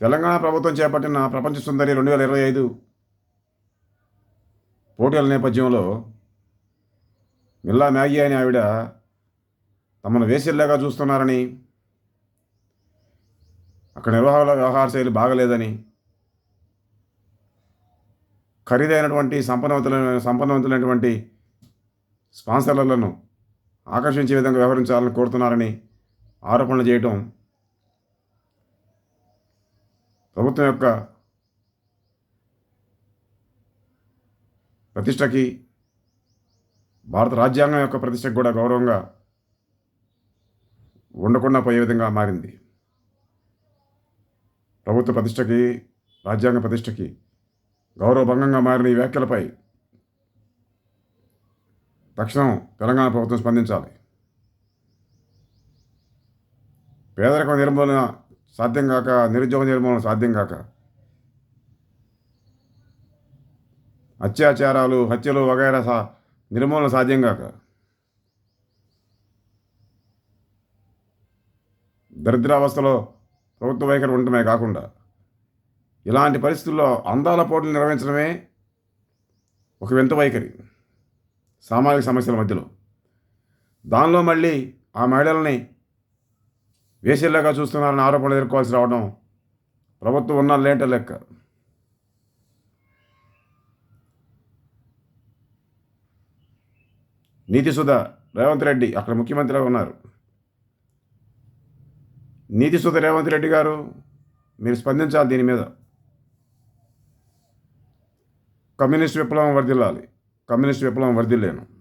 తెలంగాణ ప్రభుత్వం చేపట్టిన ప్రపంచ సుందరి రెండు వేల ఇరవై ఐదు పోటీల నేపథ్యంలో మిల్లా మ్యాగీ అని ఆవిడ తమను వేసిల్లాగా చూస్తున్నారని అక్కడ నిర్వాహకుల వ్యవహార శైలి బాగలేదని ఖరీదైనటువంటి సంపన్నవంతులైన సంపన్నవంతులైనటువంటి స్పాన్సర్లను ఆకర్షించే విధంగా వ్యవహరించాలని కోరుతున్నారని ఆరోపణలు చేయటం ప్రభుత్వం యొక్క ప్రతిష్టకి భారత రాజ్యాంగం యొక్క ప్రతిష్టకు కూడా గౌరవంగా ఉండకుండా పోయే విధంగా మారింది. ప్రభుత్వ ప్రతిష్టకి రాజ్యాంగ ప్రతిష్టకి గౌరవభంగంగా మారిన ఈ వ్యాఖ్యలపై తక్షణం తెలంగాణ ప్రభుత్వం స్పందించాలి. పేదరికం నిర్మూలన సాధ్యం కాక నిరుద్యోగ నిర్మూలన సాధ్యం కాక. అత్యాచారాలు హత్యలు వగైరా సా నిర్మూలన సాధ్యం కాక. దరిద్రావస్థలో ప్రభుత్వ వైఖరి ఉండటమే కాకుండా ఇలాంటి పరిస్థితుల్లో అందాల పోటీలు నిర్వహించడమే ఒక వింత వైఖరి సామాజిక సమస్యల మధ్యలో. దానిలో మళ్ళీ ఆ మహిళల్ని వేసేలాగా చూస్తున్నారని ఆరోపణలు ఎదుర్కోవాల్సి రావడం ప్రభుత్వం ఉన్న లేంట లెక్క. నీతి సుధా రేవంత్ రెడ్డి అక్కడ ముఖ్యమంత్రిగా ఉన్నారు. నీతి సుధ రేవంత్ రెడ్డి గారు మీరు స్పందించాలి దీని మీద. కమ్యూనిస్ట్ విప్లవం వర్దిల్లాలి కమ్యూనిస్ట్ విప్లవం వర్దిల్లేను